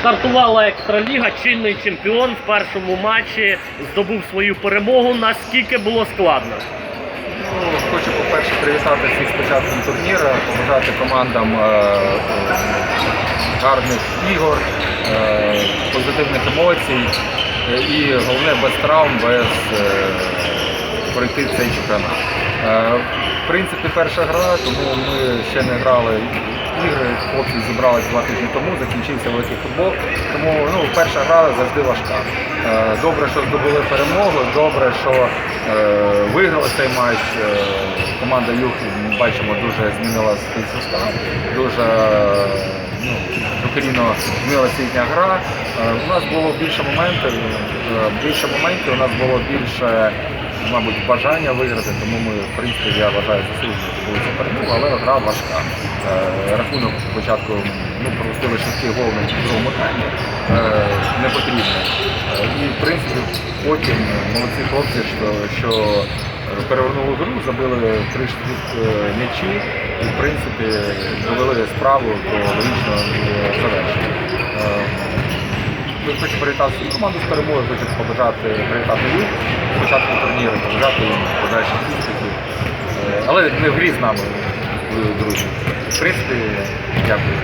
Стартувала екстраліга, чинний чемпіон в першому матчі здобув свою перемогу. Наскільки було складно? Ну, хочу, по-перше, привітати всіх з початком турніру, побажати командам е, гарних ігор, е, позитивних емоцій е, і головне без травм, без пройти цей чемпіонат. В принципі, перша гра, тому ми ще не грали ігри. Хлопці зібралися два тижні тому, закінчився великий футбол. Тому ну, перша гра завжди важка. Е, Добре, що здобули перемогу, добре, що е, виграли цей матч. Е, Команда Юг, ми бачимо, дуже змінила свій состав, дуже ну, докорінно змінилася гра. У нас було більше моментів, більше моментів, у нас було більше, мабуть, бажання виграти, тому ми, в принципі, я вважаю, заслужено цю перемогу, але гра важка. Е, Рахунок спочатку ну, пропустили швидкий гол на другому таймі, е, не потрібно. Е, І в принципі потім молодці хлопці, що, що перевернули гру, забили три м'ячі і в принципі довели справу до логічного завершення. Хочу привітати свою команду з перемогою, хочу побажати привітати їх спочатку турніру, побажати їм подальших успіхів. Е, Але не в грі з нами, друзі. В принципі, дякую.